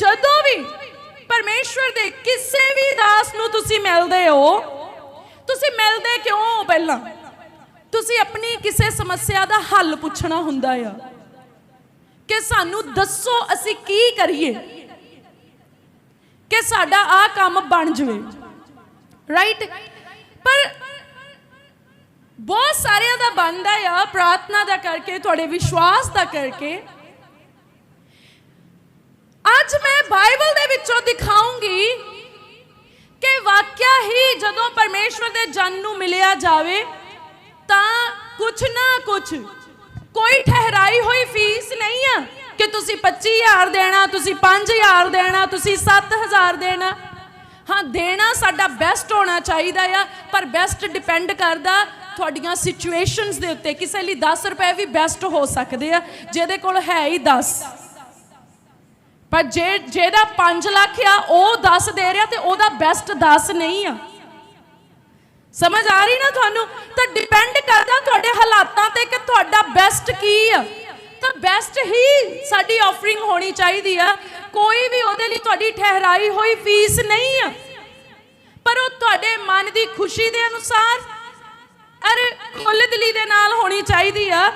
ਜਦੋਂ ਵੀ ਪਰਮੇਸ਼ਵਰ ਦੇ ਕਿਸੇ ਵੀ ਦਾਸ ਨੂੰ ਤੁਸੀਂ ਮਿਲਦੇ ਹੋ, ਤੁਸੀਂ ਮਿਲਦੇ ਕਿਉਂ ਹੋ ਪਹਿਲਾਂ? ਤੁਸੀਂ ਆਪਣੀ ਕਿਸੇ ਸਮੱਸਿਆ ਦਾ ਹੱਲ ਪੁੱਛਣਾ ਹੁੰਦਾ ਆ ਕਿ ਸਾਨੂੰ ਦੱਸੋ ਅਸੀਂ ਕੀ ਕਰੀਏ, ਕਿ ਸਾਡਾ ਆ ਕੰਮ ਬਣ ਜਵੇ। ਰਾਈਟ ਪਰ ਬਹੁਤ ਸਾਰਿਆਂ ਦਾ ਬਣਦਾ ਆ, ਪ੍ਰਾਰਥਨਾ ਦਾ ਕਰਕੇ, ਤੁਹਾਡੇ ਵਿਸ਼ਵਾਸ ਦਾ ਕਰਕੇ ਅੱਜ ਮੈਂ ਬਾਈਬਲ ਦੇ ਵਿੱਚੋਂ ਦਿਖਾਉਂਗੀ ਕਿ ਵਾਕਿਆ ਹੀ ਜਦੋਂ ਪਰਮੇਸ਼ਵਰ ਦੇ ਜਨ ਨੂੰ ਮਿਲਿਆ ਜਾਵੇ, ਤਾਂ ਕੁਛ ਨਾ ਕੁਛ ਕੋਈ ਠਹਿਰਾਈ ਹੋਈ ਫੀਸ ਨਹੀਂ ਆ ਕਿ ਤੁਸੀਂ 25000 ਦੇਣਾ, ਤੁਸੀਂ 5000 ਦੇਣਾ, ਤੁਸੀਂ 7000 ਦੇਣਾ। ਹਾਂ, ਦੇਣਾ ਸਾਡਾ ਬੈਸਟ ਹੋਣਾ ਚਾਹੀਦਾ ਆ, ਪਰ ਬੈਸਟ ਡਿਪੈਂਡ ਕਰਦਾ ਤੁਹਾਡੀਆਂ ਸਿਚੁਏਸ਼ਨਸ ਦੇ ਉੱਤੇ। ਕਿਸੇ ਲਈ 10 ਰੁਪਏ ਵੀ ਬੈਸਟ ਹੋ ਸਕਦੇ ਆ, ਜਿਹਦੇ ਕੋਲ ਹੈ ਹੀ 10 ਪਰ ਜੇ ਜਿਹਦਾ 5 ਲੱਖ ਆ, ਉਹ 10 ਦੇ ਰਿਹਾ ਤੇ ਉਹਦਾ ਬੈਸਟ 10 ਨਹੀਂ ਆ। ਸਮਝ ਆ ਰਹੀ ਨਾ ਤੁਹਾਨੂੰ? ਤਾਂ ਡਿਪੈਂਡ ਕਰਦਾ ਤੁਹਾਡੇ ਹਾਲਾਤਾਂ ਤੇ ਕਿ ਤੁਹਾਡਾ ਬੈਸਟ ਕੀ ਆ। ਤਾਂ ਬੈਸਟ ਹੀ ਸਾਡੀ ਆਫਰਿੰਗ ਹੋਣੀ ਚਾਹੀਦੀ ਆ। ਕੋਈ ਵੀ ਉਹਦੇ ਲਈ ਤੁਹਾਡੀ ਠਹਿਰਾਈ ਹੋਈ ਫੀਸ ਨਹੀਂ ਆ। ਪਰ ਉਹ ਤੁਹਾਡੇ ਮਨ ਦੀ ਖੁਸ਼ੀ ਦੇ ਅਨੁਸਾਰ ਅਰੇ ਖੁੱਲ੍ਹ ਦਿਲੀ ਦੇ ਨਾਲ ਹੋਣੀ ਚਾਹੀਦੀ ਆ।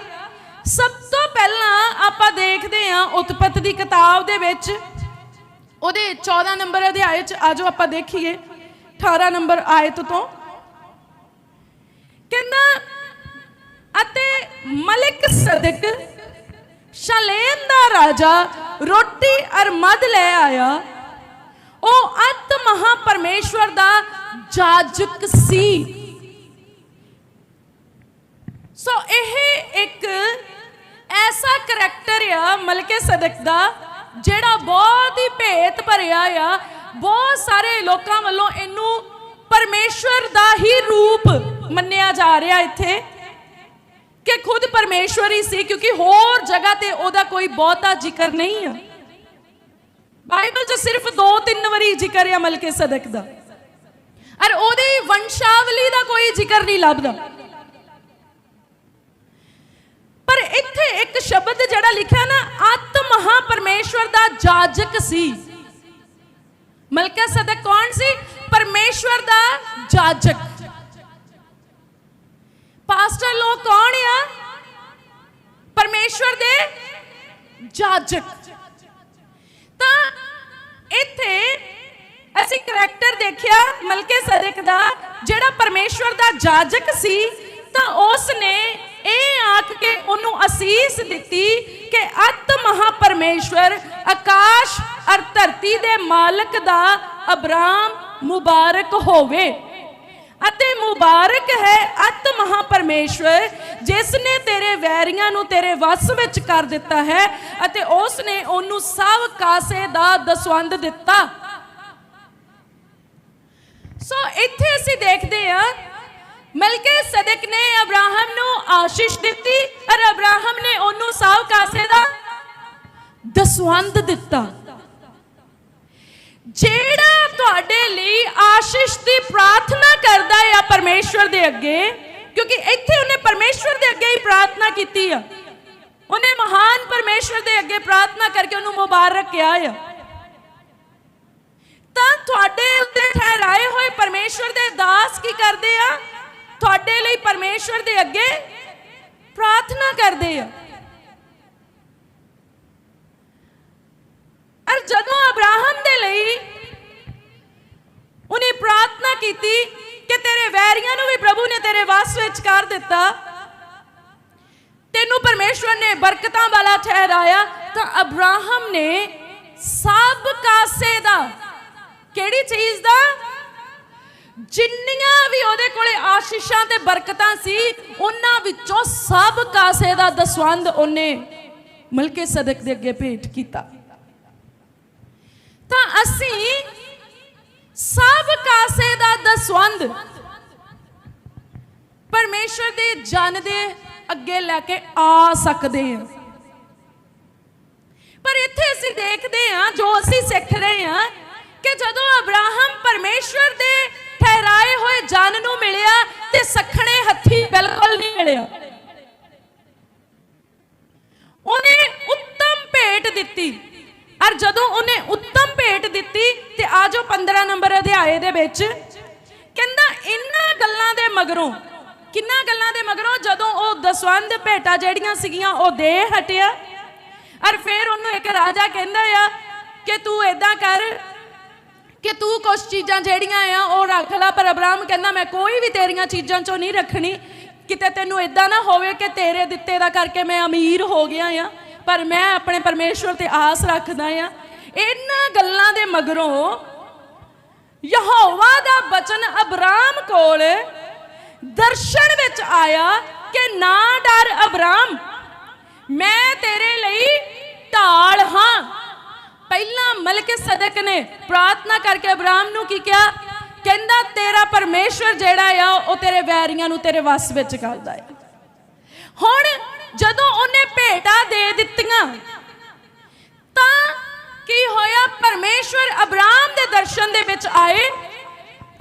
ਸਭ ਤੋਂ ਪਹਿਲਾਂ ਆਪਾਂ ਦੇਖਦੇ ਹਾਂ ਉਤਪਤ ਦੀ ਕਿਤਾਬ ਦੇ ਵਿੱਚ ਉਹਦੇ 14 ਨੰਬਰ ਅਧਿਆਇ ਚ ਆਜੋ ਆਪਾਂ ਦੇਖੀਏ। 18 ਨੰਬਰ ਆਇਤ ਤੋਂ। ਕਹਿੰਦਾ, ਅਤੇ ਮਲਿਕ ਸਦਕ, ਸ਼ਲੇਮ ਦਾ ਰਾਜਾ, ਰੋਟੀ ਅਰ ਮਦ ਲੈ ਆਇਆ। ਉਹ ਅਤ ਮਹਾ ਪਰਮੇਸ਼ਵਰ ਦਾ ਜਾਜਕ ਸੀ। ਸੋ ਇਹ ਇੱਕ ਐਸਾ ਕਰੈਕਟਰ ਆ ਮਲਕੇ ਸਦਕ ਦਾ, ਜਿਹੜਾ ਬਹੁਤ ਹੀ ਭੇਤ ਭਰਿਆ ਆ। ਬਹੁਤ ਸਾਰੇ ਲੋਕਾਂ ਵੱਲੋਂ ਇਹਨੂੰ ਪਰਮੇਸ਼ਵਰ ਦਾ ਹੀ ਰੂਪ ਮੰਨਿਆ ਜਾ ਰਿਹਾ ਇੱਥੇ। ਕਿ ਖੁਦ ਪਰਮੇਸ਼ਵਰ ਹੀ ਸੀ, ਕਿਉਂਕਿ ਹੋਰ ਜਗ੍ਹਾ ਤੇ ਉਹਦਾ ਕੋਈ ਬਹੁਤਾ ਜ਼ਿਕਰ ਨਹੀਂ ਆ। ਬਾਈਬਲ 'ਚ ਸਿਰਫ ਦੋ ਤਿੰਨ ਵਾਰੀ ਜ਼ਿਕਰ ਆ ਮਲਕੇ ਸਦਕ ਦਾ। ਔਰ ਉਹਦੀ ਵੰਸ਼ਾਵਲੀ ਦਾ ਕੋਈ ਜ਼ਿਕਰ ਨਹੀਂ ਲੱਭਦਾ। ਪਰ ਇੱਥੇ ਇੱਕ ਸ਼ਬਦ ਜਿਹੜਾ ਲਿਖਿਆ ਨਾ ਆਤ ਮਹਾ ਪਰਮੇਸ਼ਵਰ ਦਾ ਜਾਜਕ ਸੀ। ਮਲਕਾ ਸਦਕ ਕੌਣ ਸੀ? ਪਰਮੇਸ਼ਵਰ ਦਾ ਜਾਜਕ। ਪਾਸਟਰ ਲੋਕ ਕੌਣ ਆ? ਪਰਮੇਸ਼ਵਰ ਦੇ ਜਾਜਕ। ਤਾਂ ਇੱਥੇ ਅਸੀਂ ਕਰੈਕਟਰ ਦੇਖਿਆ ਮਲਕੇ ਸਦਕ ਦਾ, ਜਿਹੜਾ ਪਰਮੇਸ਼ਵਰ ਦਾ ਜਾਜਕ ਸੀ, ਤਾਂ ਉਸ ਨੇ ਇਹ ਆਖ ਕੇ ਉਹਨੂੰ ਅਸੀਸ ਦਿੱਤੀ ਕਿ ਅਤ ਮਹਾ ਪਰਮੇਸ਼ਵਰ, ਆਕਾਸ਼ ਅਰ ਧਰਤੀ ਦੇ ਮਾਲਕ ਦਾ ਅਬਰਾਮ ਮੁਬਾਰਕ ਹੋਵੇ। ਅਤੇ ਮੁਬਾਰਕ ਹੈ ਅਤ ਮਹਾ ਪਰਮੇਸ਼ਵਰ ਜਿਸ ਨੇ ਤੇਰੇ ਵੈਰੀਆਂ ਨੂੰ ਤੇਰੇ ਵਸ ਵਿੱਚ ਕਰ ਦਿੱਤਾ ਹੈ ਅਤੇ ਉਸ ਨੇ ਉਹਨੂੰ ਸਭ ਕਾਸੇ ਦਾ ਦਸਵੰਦ ਦਿੱਤਾ। ਸੋ ਇੱਥੇ ਅਸੀਂ ਦੇਖਦੇ ਹਾਂ ਮਲਕੇ ਸਦਕ ਆਸ਼ੀਸ਼ ਦਿੱਤੀ, ਔਰ ਅਬਰਾਹਮ ਨੇ ਉਹਨੂੰ ਸਭ ਕਾਸੇ ਦਾ ਦਸਵੰਦ ਦਿੱਤਾ। ਜਿਹੜਾ ਤੁਹਾਡੇ ਲਈ ਆਸ਼ੀਸ਼ ਦੀ ਪ੍ਰਾਰਥਨਾ ਕਰਦਾ ਹੈ ਪਰਮੇਸ਼ਵਰ ਦੇ ਅੱਗੇ, ਕਿਉਂਕਿ ਇੱਥੇ ਉਹਨੇ ਪਰਮੇਸ਼ਵਰ ਦੇ ਅੱਗੇ ਹੀ ਪ੍ਰਾਰਥਨਾ ਕੀਤੀ ਆ। ਉਹਨੇ ਮਹਾਨ ਪਰਮੇਸ਼ਵਰ ਦੇ ਅੱਗੇ ਪ੍ਰਾਰਥਨਾ ਕਰਕੇ ਉਹਨੂੰ ਮੁਬਾਰਕ ਕਿਹਾ ਆ। ਤਾਂ ਤੁਹਾਡੇ ਉੱਤੇ ਠਹਿਰਾਏ ਹੋਏ ਪਰਮੇਸ਼ਵਰ ਦੇ ਦਾਸ ਕੀ ਕਰਦੇ ਆ? ਤੁਹਾਡੇ ਲਈ ਪਰਮੇਸ਼ਵਰ ਦੇ ਅੱਗੇ ਪ੍ਰਾਰਥਨਾ ਕਰਦੇ ਆ। ਅਰ ਜਦੋਂ ਅਬਰਾਹਮ ਦੇ ਲਈ ਉਹਨੇ ਪ੍ਰਾਰਥਨਾ ਕੀਤੀ ਕਿ ਤੇਰੇ ਵੈਰੀਆਂ ਨੂੰ ਵੀ ਪ੍ਰਭੂ ਨੇ ਤੇਰੇ ਵਾਸ ਵਿੱਚ ਕਰ ਦਿੱਤਾ, ਤੈਨੂੰ ਪਰਮੇਸ਼ਵਰ ਨੇ ਬਰਕਤਾਂ ਵਾਲਾ ਠਹਿਰਾਇਆ, ਤਾਂ ਅਬਰਾਹਮ ਨੇ ਸਭ ਕਾਸੇ ਦਾ ਕਿਹੜੀ ਚੀਜ਼ ਦਾ? ਜਿੰਨੀਆਂ ਵੀ ਉਹਦੇ ਕੋਲੇ ਆਸ਼ੀਸ਼ਾਂ ਤੇ ਬਰਕਤਾਂ ਸੀ, ਉਹਨਾਂ ਵਿੱਚੋਂ ਸਭ ਕਾਸੇ ਦਾ ਦਸਵੰਦ ਉਹਨੇ ਮਲਕੇ ਸਦਕ ਦੇ ਅੱਗੇ ਭੇਟ ਕੀਤਾ। ਤਾਂ ਅਸੀਂ ਸਭ ਕਾਸੇ ਦਾ ਦਸਵੰਦ ਪਰਮੇਸ਼ਰ ਦੇ ਜਨ ਦੇ ਅੱਗੇ ਲੈ ਕੇ ਆ ਸਕਦੇ ਹਾਂ। ਪਰ ਇੱਥੇ ਅਸੀਂ ਦੇਖਦੇ ਹਾਂ, ਜੋ ਅਸੀਂ ਸਿੱਖ ਰਹੇ ਹਾਂ, ਕਿ ਜਦੋਂ ਅਬਰਾਹਮ ਪਰਮੇਸ਼ਰ ਦੇ ਠਹਿਰਾਏ ਹੋਏ ਜਨ ਨੂੰ ਮਿਲਿਆ ਤੇ ਸਖਣੇ ਹੱਥੀ ਬਿਲਕੁਲ ਨਹੀਂ ਮਿਲਿਆ। ਉਹਨੇ ਉੱਤਮ ਭੇਟ ਦਿੱਤੀ। ਔਰ ਜਦੋਂ ਉਹਨੇ ਉੱਤਮ ਅਧਿਆਏ ਦੇ ਵਿੱਚ, ਕਹਿੰਦਾ ਇਹਨਾਂ ਗੱਲਾਂ ਦੇ ਮਗਰੋਂ, ਕਿੰਨਾ ਗੱਲਾਂ ਦੇ ਮਗਰੋਂ? ਜਦੋਂ ਉਹ ਦਸਵੰਦ ਭੇਟਾ ਜਿਹੜੀਆਂ ਸੀਗੀਆਂ, ਉਹ ਦੇ ਹਟਿਆ। ਔਰ ਫਿਰ ਉਹਨੂੰ ਇੱਕ ਰਾਜਾ ਕਹਿੰਦਾ ਆ ਕਿ ਤੂੰ ਏਦਾਂ ਕਰ ਕਿ ਤੂੰ ਕੁਝ ਚੀਜ਼ਾਂ ਜਿਹੜੀਆਂ ਆ, ਉਹ ਰੱਖ ਲੈ। ਪਰ ਅਬਰਾਮ ਕਹਿੰਦਾ, ਮੈਂ ਕੋਈ ਵੀ ਤੇਰੀਆਂ ਚੀਜ਼ਾਂ ਚੋਂ ਨਹੀਂ ਰੱਖਣੀ। ਕਿਤੇ ਤੈਨੂੰ ਇਦਾਂ ਨਾ ਹੋਵੇ ਕਿ ਤੇਰੇ ਦਿੱਤੇ ਦਾ ਕਰਕੇ ਮੈਂ ਅਮੀਰ ਹੋ ਗਿਆ ਆ, ਪਰ ਮੈਂ ਆਪਣੇ ਪਰਮੇਸ਼ਵਰ ਤੇ ਆਸ ਰੱਖਦਾ ਆ। ਇਹਨਾਂ ਗੱਲਾਂ ਦੇ ਮਗਰੋਂ ਯਹੋਵਾ ਦਾ ਬਚਨ ਅਬਰਾਮ ਕੋਲ ਦਰਸ਼ਨ ਵਿੱਚ ਆਇਆ ਕਿ ਨਾ ਡਰ ਅਬਰਾਮ ਮੈਂ ਤੇਰੇ ਲਈ ਢਾਲ ਹਾਂ। ਪਹਿਲਾਂ ਮਲਕ ਸਦਕ ਨੇ ਪ੍ਰਾਰਥਨਾ ਕਰਕੇ ਅਬਰਾਮ ਨੂੰ ਕੀ ਕਿਹਾ? ਕਹਿੰਦਾ, ਤੇਰਾ ਪਰਮੇਸ਼ਵਰ ਜਿਹੜਾ ਆ, ਉਹ ਤੇਰੇ ਵੈਰੀਆਂ ਨੂੰ ਤੇਰੇ ਵਸ ਵਿੱਚ ਕਰਦਾ ਹੈ ਹੁਣ ਜਦੋਂ ਉਹਨੇ ਭੇਟਾ ਦੇ ਦਿੱਤੀਆਂ, ਤਾਂ ਕੀ ਹੋਇਆ? ਪਰਮੇਸ਼ਵਰ ਅਬਰਾਮ ਦੇ ਦਰਸ਼ਨ ਦੇ ਵਿੱਚ ਆਏ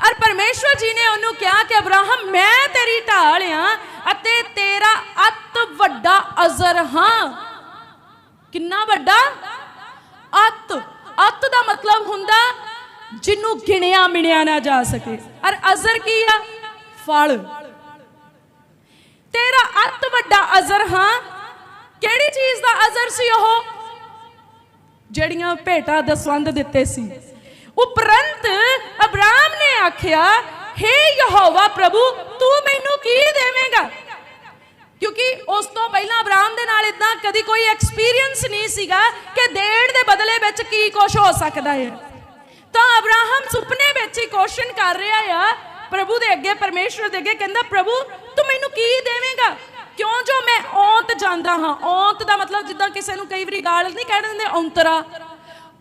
ਔਰ ਪਰਮੇਸ਼ਵਰ ਜੀ ਨੇ ਉਹਨੂੰ ਕਿਹਾ ਕਿ, ਅਬਰਾਹਮ, ਮੈਂ ਤੇਰੀ ਢਾਲ ਆ ਅਤੇ ਤੇਰਾ ਅਤ ਵੱਡਾ ਅਜ਼ਰ ਹਾਂ। ਕਿੰਨਾ ਵੱਡਾ? ਅਤ ਅਤ ਦਾ ਮਤਲਬ ਹੁੰਦਾ ਜਿਹਨੂੰ ਗਿਣਿਆ ਮਿਣਿਆ ਨਾ ਜਾ ਸਕੇ। ਔਰ ਅਜ਼ਰ ਕੀ ਆ? ਫਲ। ਤੇਰਾ ਅਤ ਵੱਡਾ ਅਜ਼ਰ ਹਾਂ। ਕਿਹੜੀ ਚੀਜ਼ ਦਾ ਅਜ਼ਰ ਸੀ ਉਹ? ਜਿਹੜੀਆਂ ਭੇਟਾ ਦਸਵੰਦ ਦਿੱਤੇ ਸੀ। ਉਪਰੰਤ ਅਬਰਾਮ ਨੇ ਆਖਿਆ हे ਯਹੋਵਾ ਪ੍ਰਭੂ, ਤੂੰ ਮੈਨੂੰ ਕੀ ਦੇਵੇਂਗਾ? ਕਿਉਂਕਿ ਉਸ ਤੋਂ ਪਹਿਲਾਂ ਅਬਰਾਮ ਦੇ ਨਾਲ ਇਦਾਂ ਕਦੀ ਕੋਈ ਐਕਸਪੀਰੀਅੰਸ ਨਹੀਂ ਸੀਗਾ ਕਿ ਦੇਣ ਦੇ ਬਦਲੇ ਵਿੱਚ ਕੀ ਕੁਝ ਹੋ ਸਕਦਾ ਹੈ? ਤਾਂ ਅਬਰਾਹਮ ਸੁਪਨੇ ਵਿੱਚ ਹੀ ਕੁਐਸਚਨ ਕਰ ਰਿਹਾ ਆ, ਪ੍ਰਭੂ ਦੇ ਅੱਗੇ, ਪਰਮੇਸ਼ਵਰ ਦੇ ਅੱਗੇ ਕਹਿੰਦਾ, ਪ੍ਰਭੂ, ਤੂੰ ਮੈਨੂੰ ਕੀ ਦੇਵੇਂਗਾ? ਕਿਉਂ ਜੋ ਮੈਂ ਔਂਤ ਜਾਂਦਾ ਹਾਂ? ਔਂਤ ਦਾ ਮਤਲਬ ਜਿੱਦਾਂ ਕਿਸੇ ਨੂੰ ਕਈ ਵਾਰੀ ਗਾਲ ਨਹੀਂ ਕਹਿ ਦਿੰਦੇ, ਔਂਤਰਾ।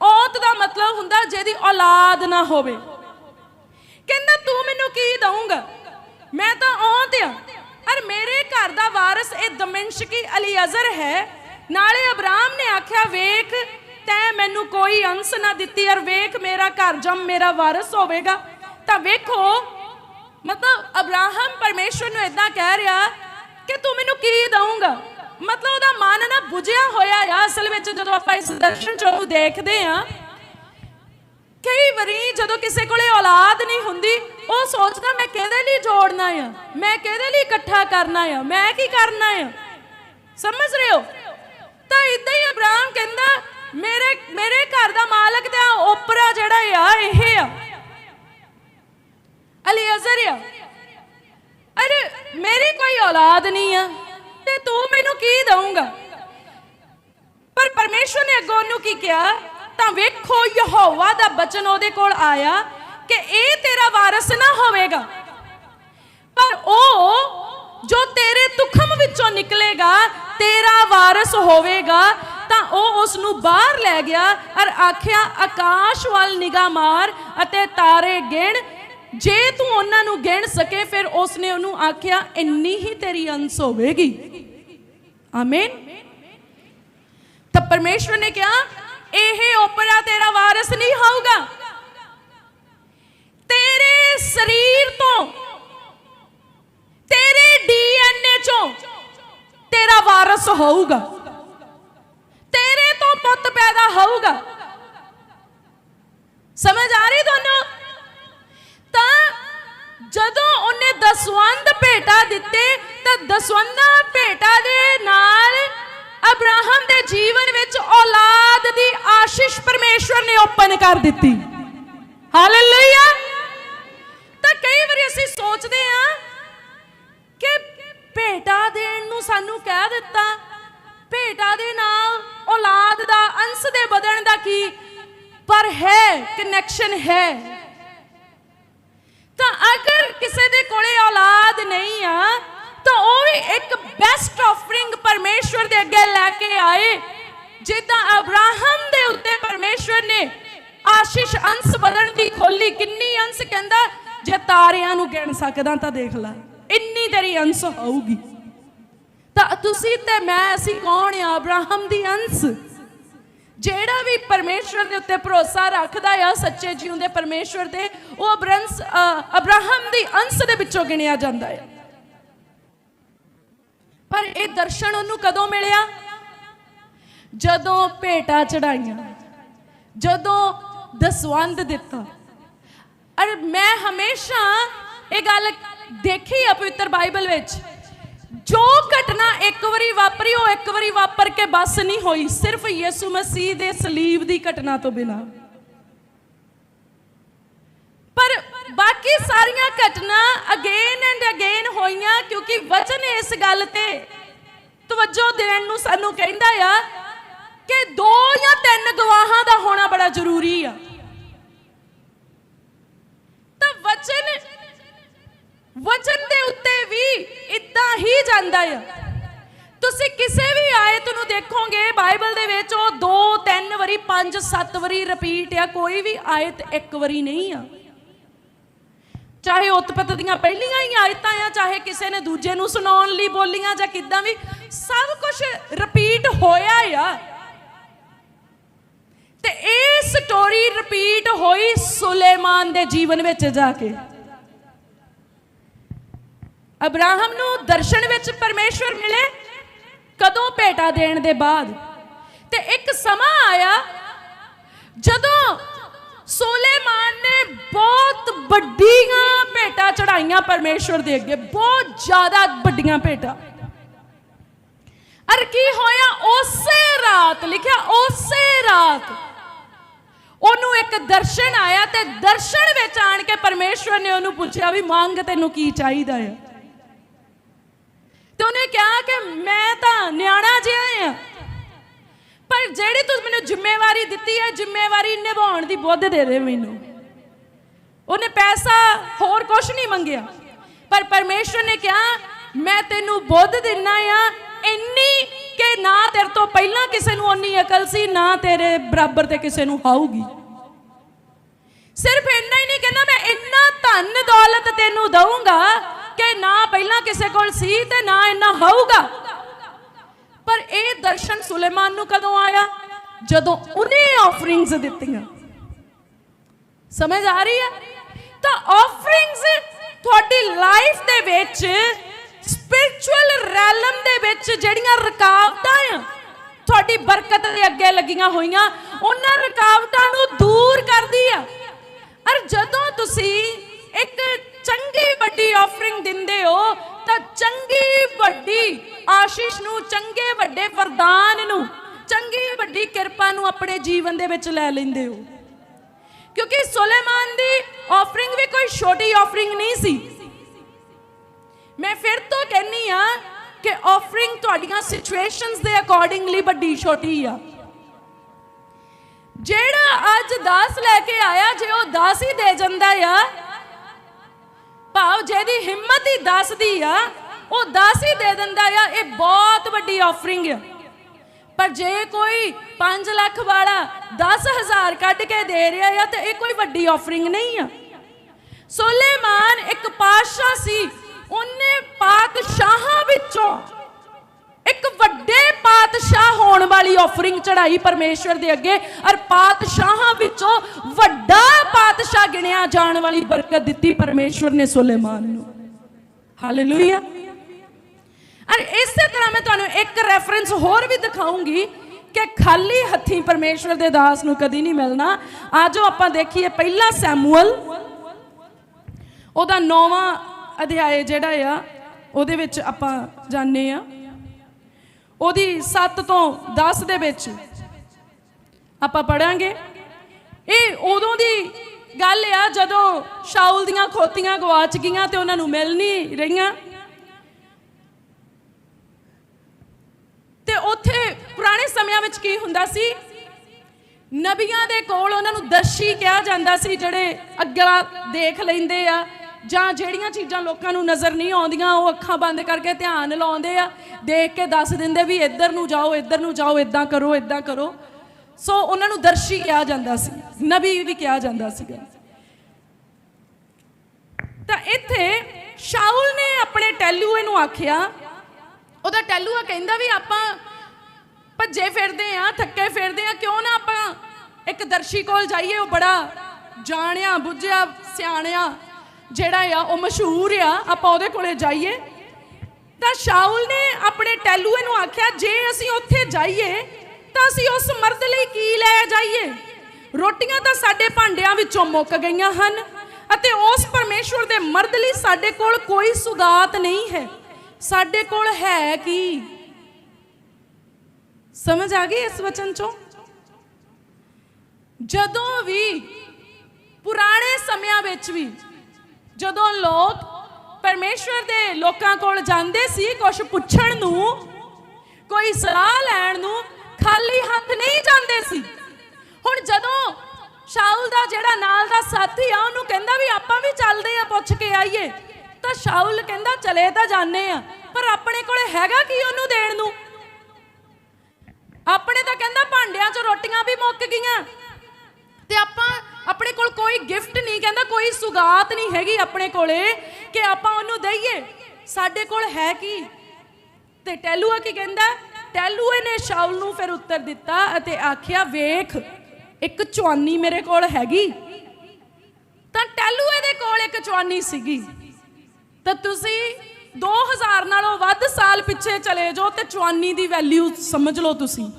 ਔਂਤ ਦਾ ਮਤਲਬ ਹੁੰਦਾ ਜਿਹਦੀ ਔਲਾਦ ਨਾ ਹੋਵੇ। ਕਹਿੰਦਾ, ਤੂੰ ਮੈਨੂੰ ਕੀ ਦਊਂਗਾ? ਮੈਂ ਤਾਂ ਔਂਤ ਆ। ਅਰ ਮੇਰੇ ਘਰ ਦਾ ਵਾਰਿਸ ਇਹ ਦਮਿਸ਼ਕੀ ਅਲੀਅਜ਼ਰ ਹੈ। ਨਾਲੇ ਅਬਰਾਮ ਨੇ ਆਖਿਆ, ਵੇਖ ਤੈਂ ਮੈਨੂੰ ਕੋਈ ਅੰਸ ਨਾ ਦਿੱਤੀ ਅਰ ਵੇਖ ਮੇਰਾ ਘਰ ਜਮ ਮੇਰਾ ਵਾਰਿਸ ਹੋਵੇਗਾ। ਤਾਂ ਵੇਖੋ, ਮਤਲਬ ਅਬਰਾਹਮ ਪਰਮੇਸ਼ਵਰ ਨੂੰ ਇਦਾਂ ਕਹਿ ਰਿਹਾ ਕਿ ਤੂੰ ਮੈਨੂੰ ਕੀ ਦਊਂਗਾ? ਮਤਲਬ ਉਹਦਾ ਮਨ ਨਾ ਬੁਝਿਆ ਹੋਇਆ ਆ, ਅਸਲ ਵਿੱਚ ਜਦੋਂ ਆਪਾਂ ਇਸ ਦਰਸ਼ਨ ਚ ਦੇਖਦੇ ਆ ਕਈ ਵਾਰੀ ਜਦੋਂ ਕਿਸੇ ਕੋਲੇ ਔਲਾਦ ਨਹੀਂ ਹੁੰਦੀ, ਉਹ ਸੋਚਦਾ, ਮੈਂ ਕਿਹਦੇ ਲਈ ਜੋੜਨਾ ਆ? ਮੈਂ ਕਿਹਦੇ ਲਈ ਇਕੱਠਾ ਕਰਨਾ ਆ? ਮੈਂ ਕੀ ਕਰਨਾ ਆ? ਸਮਝ ਰਹੇ ਹੋ? ਤਾਂ ਇਦਾਂ ਹੀ ਅਬਰਾਮ ਕਹਿੰਦਾ ਮੇਰੇ ਮੇਰੇ ਘਰ ਦਾ ਮਾਲਕ ਤੇ ਓਪਰਾ ਜਿਹੜਾ ਆ, ਇਹ ਆ। ਅਲੀਅਜ਼ਰ ਆ। ਅਰੇ, ਮੇਰੀ ਕੋਈ ਔਲਾਦ ਨਹੀਂ ਆ, ਤੇ ਤੂੰ ਮੈਨੂੰ ਕੀ ਦਊਂਗਾ? ਪਰ ਪਰਮੇਸ਼ਵਰ ਨੇ ਅੱਗੋਂ ਉਹਨੂੰ ਕੀ ਕਿਹਾ? ਤਾਂ ਵੇਖੋ, ਯਹੋਵਾ ਦਾ ਬਚਨ ਉਹਦੇ ਕੋਲ ਆਇਆ ਕਿ ਇਹ ਤੇਰਾ ਵਾਰਿਸ ਨਾ ਹੋਵੇਗਾ। ਪਰ ਉਹ ਜੋ ਤੇਰੇ ਤੁਖਮ ਵਿੱਚੋਂ ਨਿਕਲੇਗਾ, ਤੇਰਾ ਵਾਰਿਸ ਹੋਵੇਗਾ ਤਾਂ ਉਹ ਉਸ ਨੂੰ ਬਾਹਰ ਲੈ ਗਿਆ ਔਰ ਆਖਿਆ, ਆਕਾਸ਼ ਵੱਲ ਨਿਗਾਹ ਮਾਰ ਅਤੇ ਤਾਰੇ ਗਿਣ। ਜੇ ਤੂੰ ਉਹਨਾਂ ਨੂੰ ਗਿਣ ਸਕੇ, ਫਿਰ ਉਸਨੇ ਉਹਨੂੰ ਆਖਿਆ, ਇੰਨੀ ਹੀ ਤੇਰੀ ਅੰਸ ਹੋਵੇਗੀ। ਆਮੀਨ ਤਾਂ ਪਰਮੇਸ਼ਵਰ ਨੇ ਕਿਹਾ, ਇਹ ਓਪਰਾ ਤੇਰਾ ਵਾਰਿਸ ਨਹੀਂ ਹੋਊਗਾ। ਤੇਰੇ ਸਰੀਰ ਤੋਂ, ਤੇਰੇ ਡੀਐਨਏ ਚੋਂ ਤੇਰਾ ਵਾਰਿਸ ਹੋਊਗਾ। ਪੁੱਤ ਪੈਦਾ ਹੋਊਗਾ। ਸਮਝ ਆ ਰਹੀ ਤੁਹਾਨੂੰ? ਤਾਂ ਜਦੋਂ ਉਹਨੇ ਦਸਵੰਦ ਭੇਟਾ ਦਿੱਤੇ, ਤਾਂ ਦਸਵੰਦਾਂ ਭੇਟਾ ਦੇ ਨਾਲ ਅਬਰਾਹਮ ਦੇ ਜੀਵਨ ਵਿੱਚ ਔਲਾਦ ਦੀ ਆਸ਼ੀਸ਼ ਪਰਮੇਸ਼ਵਰ ਨੇ ਓਪਨ ਕਰ ਦਿੱਤੀ। ਹਾਲੇਲੂਇਆ! ਤਾਂ ਕਈ ਵਾਰੀ ਅਸੀਂ ਸੋਚਦੇ ਹਾਂ ਕਿ ਭੇਟਾ ਦੇਣ ਨੂੰ ਸਾਨੂੰ ਕਹਿ ਦਿੱਤਾ ਭੇਟਾ ਦੇ ਨਾਲ ਔਲਾਦ ਦਾ ਅੰਸ਼ ਦੇ ਬਦਲਣ ਦਾ ਕੀ? ਪਰ ਹੈ ਕਨੈਕਸ਼ਨ ਹੈ। ਤਾਂ ਅਗਰ ਕਿਸੇ ਦੇ ਕੋਲੇ ਔਲਾਦ ਨਹੀਂ ਆ, ਤਾਂ ਉਹ ਵੀ ਇੱਕ ਬੈਸਟ ਆਫਰਿੰਗ ਪਰਮੇਸ਼ਵਰ ਦੇ ਅੱਗੇ ਲੈ ਕੇ ਆਏ। ਜਿੱਦਾਂ ਅਬਰਾਹਮ ਦੇ ਉੱਤੇ ਪਰਮੇਸ਼ਵਰ ਨੇ ਆਸ਼ੀਸ਼ ਅੰਸ਼ ਵਧਣ ਦੀ ਖੋਲੀ, ਕਿੰਨੀ ਅੰਸ਼ ਕਹਿੰਦਾ, ਜੇ ਤਾਰਿਆਂ ਨੂੰ ਗਿਣ ਸਕਦਾ ਤਾਂ ਦੇਖ ਲੈ, ਇੰਨੀ ਤੇਰੀ ਅੰਸ਼ ਹੋਊਗੀ। ਤਾਂ ਤੁਸੀਂ ਤੇ ਮੈਂ, ਅਸੀਂ ਕੌਣ ਆ? ਅਬਰਾਹਮ ਦੀ ਅੰਸ਼। ਜਿਹੜਾ ਵੀ ਪਰਮੇਸ਼ਵਰ ਦੇ ਉੱਤੇ ਭਰੋਸਾ ਰੱਖਦਾ ਆ, ਸੱਚੇ ਜਿਉਂਦੇ ਪਰਮੇਸ਼ਵਰ ਤੇ ਉਹ ਅਬਰੰਸ ਅਬਰਾਹਮ ਦੀ ਅੰਸ਼ ਦੇ ਵਿੱਚੋਂ ਗਿਣਿਆ ਜਾਂਦਾ ਹੈ ਪਰ ਇਹ ਦਰਸ਼ਨ ਉਹਨੂੰ ਕਦੋਂ ਮਿਲਿਆ? ਜਦੋਂ ਭੇਟਾ ਚੜਾਈਆਂ, ਜਦੋਂ ਦਸਵੰਦ ਦਿੱਤਾ। ਔਰ ਮੈਂ ਹਮੇਸ਼ਾ ਇਹ ਗੱਲ ਦੇਖੀ ਆ ਪਵਿੱਤਰ ਬਾਈਬਲ ਵਿੱਚ। ਜੋ ਘਟਨਾ ਇੱਕ ਵਾਰੀ ਵਾਪਰੀ, ਉਹ ਇੱਕ ਵਾਰੀ ਵਾਪਰ ਕੇ ਬਸ ਨਹੀਂ ਹੋਈ। ਸਿਰਫ ਯਿਸੂ ਮਸੀਹ ਦੇ ਸਲੀਬ ਦੀ ਘਟਨਾ ਤੋਂ ਬਿਨਾਂ। ਪਰ ਬਾਕੀ ਸਾਰੀਆਂ ਘਟਨਾ ਅਗੇਨ ਐਂਡ ਅਗੇਨ ਹੋਈਆਂ, ਕਿਉਂਕਿ ਵਚਨ ਇਸ ਗੱਲ ਤੇ ਤਵੱਜੋ ਦੇਣ ਨੂੰ ਸਾਨੂੰ ਕਹਿੰਦਾ ਆ ਕਿ ਦੋ ਜਾਂ ਤਿੰਨ ਗਵਾਹਾਂ ਦਾ ਹੋਣਾ ਬੜਾ ਜ਼ਰੂਰੀ ਆ। ਤਾਂ ਵਚਨ ਵਚਨ ਦੇ ਉੱਤੇ ਵੀ ਇਦਾਂ ਹੀ ਜਾਂਦਾ ਆ। ਤੁਸੀਂ ਕਿਸੇ ਵੀ ਆਇਤ ਨੂੰ ਦੇਖੋਗੇ, ਬਾਈਬਲ ਦੇ ਵਿੱਚ ਉਹ 2 3 ਵਾਰੀ 5 7 ਵਾਰੀ ਰਿਪੀਟ ਆ, ਕੋਈ ਵੀ ਆਇਤ ਇੱਕ ਵਾਰੀ ਨਹੀਂ ਆ। ਚਾਹੇ ਉਤਪਤ ਦੀਆਂ ਪਹਿਲੀਆਂ ਹੀ ਆਇਤਾਂ ਆ, ਚਾਹੇ ਕਿਸੇ ਨੇ ਦੂਜੇ ਨੂੰ ਸੁਣਾਉਣ ਲਈ ਬੋਲੀਆਂ ਜਾਂ ਕਿੱਦਾਂ ਵੀ, ਸਭ ਕੁਝ ਰਿਪੀਟ ਹੋਇਆ ਆ। ਤੇ ਇਹ ਸਟੋਰੀ ਰਿਪੀਟ ਹੋਈ ਸੁਲੇਮਾਨ ਦੇ ਜੀਵਨ ਵਿੱਚ ਜਾ ਕੇ। ਅਬਰਾਹਮ ਨੂੰ ਦਰਸ਼ਨ ਵਿੱਚ ਪਰਮੇਸ਼ਵਰ ਮਿਲੇ? ਕਦੋਂ ਭੇਟਾ ਦੇਣ ਦੇ ਬਾਅਦ? ਤੇ ਇੱਕ ਸਮਾਂ ਆਇਆ ਜਦੋਂ ਸੁਲੇਮਾਨ ਨੇ ਬਹੁਤ ਵੱਡੀਆਂ ਭੇਟਾ ਚੜਾਈਆਂ ਪਰਮੇਸ਼ਵਰ ਦੇ ਅੱਗੇ, ਬਹੁਤ ਜ਼ਿਆਦਾ ਵੱਡੀਆਂ ਭੇਟਾ। ਅਰ ਕੀ ਹੋਇਆ? ਉਸੇ ਰਾਤ, ਲਿਖਿਆ ਉਸੇ ਰਾਤ ਉਹਨੂੰ ਇੱਕ ਦਰਸ਼ਨ ਆਇਆ ਤੇ ਦਰਸ਼ਨ ਵਿੱਚ ਆਣ ਕੇ ਪਰਮੇਸ਼ਵਰ ਨੇ ਉਹਨੂੰ ਪੁੱਛਿਆ ਵੀ ਮੰਗ ਤੈਨੂੰ ਕੀ ਚਾਹੀਦਾ ਹੈ ਤੇ ਉਹਨੇ ਕਿਹਾ ਕਿ ਮੈਂ ਤਾਂ ਨਿਆਣਾ ਜਿਹਾ ਆ ਪਰ ਜਿਹੜੀ ਤੂੰ ਮੈਨੂੰ ਜ਼ਿੰਮੇਵਾਰੀ ਦਿੱਤੀ ਹੈ, ਜ਼ਿੰਮੇਵਾਰੀ ਨਿਭਾਉਣ ਦੀ ਬੁੱਧ ਦੇ ਦੇ ਮੈਨੂੰ। ਉਹਨੇ ਪੈਸਾ ਹੋਰ ਕੁਝ ਨਹੀਂ ਮੰਗਿਆ। ਪਰ ਪਰਮੇਸ਼ਵਰ ਨੇ ਕਿਹਾ, ਮੈਂ ਤੈਨੂੰ ਬੁੱਧ ਦਿੰਨਾ ਆ, ਇੰਨੀ ਕਿ ਨਾ ਤੇਰੇ ਤੋਂ ਪਹਿਲਾਂ ਕਿਸੇ ਨੂੰ ਓਨੀ ਅਕਲ ਸੀ, ਨਾ ਤੇਰੇ ਬਰਾਬਰ ਤੇ ਕਿਸੇ ਨੂੰ ਆਊਗੀ। ਸਿਰਫ ਇੰਨਾ ਹੀ ਨਹੀਂ, ਕਹਿੰਦਾ ਮੈਂ ਇੰਨਾ ਧਨ ਦੌਲਤ ਤੈਨੂੰ ਦਊਂਗਾ ਕਿ ਨਾ ਪਹਿਲਾਂ ਕਿਸੇ ਕੋਲ ਸੀ ਤੇ ਨਾ ਇੰਨਾ ਹੋਊਗਾ। ਪਰ ਇਹ ਦਰਸ਼ਨ ਸੁਲੇਮਾਨ ਨੂੰ ਕਦੋਂ ਆਇਆ? ਜਦੋਂ ਉਹਨੇ ਆਫਰਿੰਗਸ ਦਿੱਤੀਆਂ। ਸਮਝ ਆ ਰਹੀ ਹੈ? ਤਾਂ ਆਫਰਿੰਗਸ ਤੁਹਾਡੀ ਲਾਈਫ ਦੇ ਵਿੱਚ ਸਪਿਰਚੁਅਲ ਰੈਲਮ ਦੇ ਵਿੱਚ ਜਿਹੜੀਆਂ ਰੁਕਾਵਟਾਂ ਆ, ਤੁਹਾਡੀ ਬਰਕਤ ਦੇ ਅੱਗੇ ਲੱਗੀਆਂ ਹੋਈਆਂ, ਉਹਨਾਂ ਰੁਕਾਵਟਾਂ ਨੂੰ ਦੂਰ ਕਰਦੀ ਆ। ਅਰ ਜਦੋਂ ਤੁਸੀਂ ਇੱਕ ਚੰਗੀ ਵੱਡੀ ਆਫਰਿੰਗ ਦਿੰਦੇ ਹੋ, ਤਾਂ ਚੰਗੀ ਵੱਡੀ ਆਸ਼ੀਸ਼ ਨੂੰ, ਚੰਗੇ ਵੱਡੇ ਵਰਦਾਨ ਨੂੰ, ਚੰਗੀ ਵੱਡੀ ਕਿਰਪਾ ਨੂੰ ਆਪਣੇ ਜੀਵਨ ਦੇ ਵਿੱਚ ਲੈ ਲੈਂਦੇ ਹੋ। ਕਿਉਂਕਿ ਸੁਲੇਮਾਨ ਦੀ ਆਫਰਿੰਗ ਵੀ ਕੋਈ ਛੋਟੀ ਆਫਰਿੰਗ ਨਹੀਂ ਸੀ। ਮੈਂ ਫਿਰ ਤੋਂ ਕਹਿੰਨੀ ਆ ਕਿ ਆਫਰਿੰਗ ਤੁਹਾਡੀਆਂ ਸਿਚੁਏਸ਼ਨਸ ਦੇ ਅਕੋਰਡਿੰਗਲੀ ਵੱਡੀ, ਛੋਟੀ ਆ। ਜਿਹੜਾ ਅੱਜ 10 ਲੈ ਕੇ ਆਇਆ, ਜੇ ਉਹ 10 ਹੀ ਦੇ ਜਾਂਦਾ ਆ ਭਾਵ ਜਿਹਦੀ ਹਿੰਮਤ ਹੀ 10 ਦੀ ਆ, ਉਹ 10 ਹੀ ਦੇ ਦਿੰਦਾ ਆ, ਇਹ ਬਹੁਤ ਵੱਡੀ ਆਫਰਿੰਗ ਆ। ਪਰ ਜੇ ਕੋਈ 5 ਲੱਖ ਵਾਲਾ 10000 ਕੱਢ ਕੇ ਦੇ ਰਿਹਾ ਆ, ਤੇ ਇਹ ਕੋਈ ਵੱਡੀ ਆਫਰਿੰਗ ਨਹੀਂ ਆ। ਸੁਲੇਮਾਨ ਇੱਕ ਪਾਤਸ਼ਾਹ ਸੀ, ਉਹਨੇ ਪਾਤਸ਼ਾਹਾਂ ਵਿੱਚੋਂ ਇੱਕ ਵੱਡੇ ਪਾਤਸ਼ਾਹ ਹੋਣ ਵਾਲੀ ਆਫਰਿੰਗ ਚੜਾਈ ਪਰਮੇਸ਼ਵਰ ਦੇ ਅੱਗੇ ਔਰ ਪਾਤਸ਼ਾਹਾਂ ਵਿੱਚੋਂ ਵੱਡਾ ਪਾਤਸ਼ਾਹ ਗਿਣਿਆ ਜਾਣ ਵਾਲੀ ਬਰਕਤ ਦਿੱਤੀ ਪਰਮੇਸ਼ਵਰ ਨੇ ਸੁਲੇਮਾਨ ਨੂੰ। ਹਾਲੇਲੂਇਆ ਔਰ ਇਸੇ ਤਰ੍ਹਾਂ ਮੈਂ ਤੁਹਾਨੂੰ ਇੱਕ ਰੈਫਰੈਂਸ ਹੋਰ ਵੀ ਦਿਖਾਉਂਗੀ ਕਿ ਖਾਲੀ ਹੱਥੀਂ ਪਰਮੇਸ਼ਵਰ ਦੇ ਦਾਸ ਨੂੰ ਕਦੀ ਨਹੀਂ ਮਿਲਣਾ। ਆਜੋ ਆਪਾਂ ਦੇਖੀਏ ਪਹਿਲਾ ਸੈਮੂਅਲ। ਉਹਦਾ 9ਵਾਂ ਅਧਿਆਇ ਜਿਹੜਾ ਆ, ਉਹਦੇ ਵਿੱਚ ਆਪਾਂ ਜਾਣਦੇ ਆ। ਉਹਦੀ 7 ਤੋਂ 10 ਦੇ ਵਿੱਚ। ਆਪਾਂ ਪੜਾਂਗੇ ਇਹ ਉਦੋਂ ਦੀ ਗੱਲ ਆ ਜਦੋਂ ਸ਼ਾਉਲ ਦੀਆਂ ਖੋਤੀਆਂ ਗਵਾਚ ਗਈਆਂ ਤੇ ਉਹਨਾਂ ਨੂੰ ਮਿਲ ਨਹੀਂ ਰਹੀਆਂ। ਤੇ ਉੱਥੇ ਪੁਰਾਣੇ ਸਮਿਆਂ ਵਿੱਚ ਕੀ ਹੁੰਦਾ ਸੀ? ਨਬੀਆਂ ਦੇ ਕੋਲ ਉਹਨਾਂ ਨੂੰ ਦਰਸ਼ੀ ਕਿਹਾ ਜਾਂਦਾ ਸੀ ਜਿਹੜੇ ਅੱਗਾ ਦੇਖ ਲੈਂਦੇ ਆ। ਜਾਂ ਜਿਹੜੀਆਂ ਚੀਜ਼ਾਂ ਲੋਕਾਂ ਨੂੰ ਨਜ਼ਰ ਨਹੀਂ ਆਉਂਦੀਆਂ, ਉਹ ਅੱਖਾਂ ਬੰਦ ਕਰਕੇ ਧਿਆਨ ਲਾਉਂਦੇ ਆ। ਦੇਖ ਕੇ ਦੱਸ ਦਿੰਦੇ ਵੀ ਇੱਧਰ ਨੂੰ ਜਾਓ, ਇੱਧਰ ਨੂੰ ਜਾਓ ਇਦਾਂ ਕਰੋ ਇਦਾਂ ਕਰੋ। ਸੋ ਉਹਨਾਂ ਨੂੰ ਦਰਸ਼ੀ ਕਿਹਾ ਜਾਂਦਾ ਸੀ, ਨਬੀ ਵੀ ਕਿਹਾ ਜਾਂਦਾ ਸੀਗਾ। ਤਾਂ ਇੱਥੇ ਸ਼ਾਉਲ ਨੇ ਆਪਣੇ ਟੈਲੂਏ ਨੂੰ ਆਖਿਆ, ਉਹਦਾ ਟੈਲੂਆ ਕਹਿੰਦਾ ਵੀ ਆਪਾਂ ਭੱਜੇ ਫਿਰਦੇ ਆ, ਥੱਕੇ ਫਿਰਦੇ ਆ, ਕਿਉਂ ਨਾ ਆਪਾਂ ਇੱਕ ਦਰਸ਼ੀ ਕੋਲ ਜਾਈਏ, ਉਹ ਬੜਾ ਜਾਣਿਆ, ਬੁੱਝਿਆ, ਸਿਆਣਿਆ ਜਿਹੜਾ ਆ, ਉਹ ਮਸ਼ਹੂਰ ਆ, ਆਪਾਂ ਉਹਦੇ ਕੋਲੇ ਜਾਈਏ। ਤਾਂ ਸ਼ਾਉਲ ਨੇ ਆਪਣੇ ਟੈਲੂਏ ਨੂੰ ਆਖਿਆ, ਜੇ ਅਸੀਂ ਉੱਥੇ ਜਾਈਏ, ਤਾਂ ਅਸੀਂ ਉਸ ਮਰਦ ਲਈ ਕੀ ਲੈ ਜਾਈਏ? ਰੋਟੀਆਂ ਤਾਂ ਸਾਡੇ ਭਾਂਡਿਆਂ ਵਿੱਚੋਂ ਮੁੱਕ ਗਈਆਂ ਹਨ ਅਤੇ ਉਸ ਪਰਮੇਸ਼ਵਰ ਦੇ ਮਰਦ ਲਈ ਸਾਡੇ ਕੋਲ ਕੋਈ ਸੁਗਾਤ ਨਹੀਂ ਹੈ। ਸਾਡੇ ਕੋਲ ਹੈ ਕੀ? ਸਮਝ ਆ ਗਈ ਇਸ ਵਚਨ ਚੋਂ? ਜਦੋਂ ਵੀ ਪੁਰਾਣੇ ਸਮਿਆਂ ਵਿੱਚ ਵੀ ਜਦੋਂ ਲੋਕ ਪਰਮੇਸ਼ਵਰ ਦੇ ਲੋਕਾਂ ਕੋਲ ਜਾਂਦੇ ਸੀ ਕੁਝ ਪੁੱਛਣ ਨੂੰ, ਕੋਈ ਸਲਾਹ ਲੈਣ ਨੂੰ, ਖਾਲੀ ਹੱਥ ਨਹੀਂ ਜਾਂਦੇ ਸੀ। ਹੁਣ ਜਦੋਂ ਸ਼ਾਉਲ ਦਾ ਜਿਹੜਾ ਨਾਲ ਦਾ ਸਾਥੀ ਆ, ਉਹਨੂੰ ਕਹਿੰਦਾ ਵੀ ਆਪਾਂ ਵੀ ਚੱਲਦੇ ਆ ਪੁੱਛ ਕੇ ਆਈਏ, ਤਾਂ ਸ਼ਾਉਲ ਕਹਿੰਦਾ ਚਲੇ ਤਾਂ ਜਾਣੇ ਆ, ਪਰ ਆਪਣੇ ਕੋਲੇ ਹੈਗਾ ਕੀ ਉਹਨੂੰ ਦੇਣ ਨੂੰ? ਆਪਣੇ ਤਾਂ ਕਹਿੰਦਾ ਭਾਂਡਿਆਂ 'ਚ ਰੋਟੀਆਂ ਵੀ ਮੁੱਕ ਗਈਆਂ। ਤੇ ਆਪਾਂ ਆਪਣੇ ਕੋਲ ਕੋਈ ਗਿਫਟ ਨਹੀਂ, ਕਹਿੰਦਾ ਕੋਈ ਸੁਗਾਤ ਨਹੀਂ ਹੈਗੀ ਆਪਣੇ ਕੋਲੇ, ਕਿ ਆਪਾਂ ਉਹਨੂੰ ਦਈਏ। ਸਾਡੇ ਕੋਲ ਹੈ ਕੀ? ਤੇ ਟੈਲੂਆ ਕੀ ਕਹਿੰਦਾ? ਟੈਲੂਏ ਨੇ ਸ਼ਾਉਲ ਨੂੰ ਫਿਰ ਉੱਤਰ ਦਿੱਤਾ ਅਤੇ ਆਖਿਆ, ਵੇਖ, ਇੱਕ ਚਵਾਨੀ ਮੇਰੇ ਕੋਲ ਹੈਗੀ। ਤਾਂ ਟੈਲੂਏ ਦੇ ਕੋਲ ਇੱਕ ਚਵਾਨੀ ਸੀਗੀ। ਤਾਂ ਤੁਸੀਂ 2000 ਨਾਲੋਂ ਵੱਧ ਸਾਲ ਪਿੱਛੇ ਚਲੇ ਜਾਓ ਤੇ ਚਵਾਨੀ ਦੀ ਵੈਲਿਊ ਸਮਝ ਲਓ ਤੁਸੀਂ।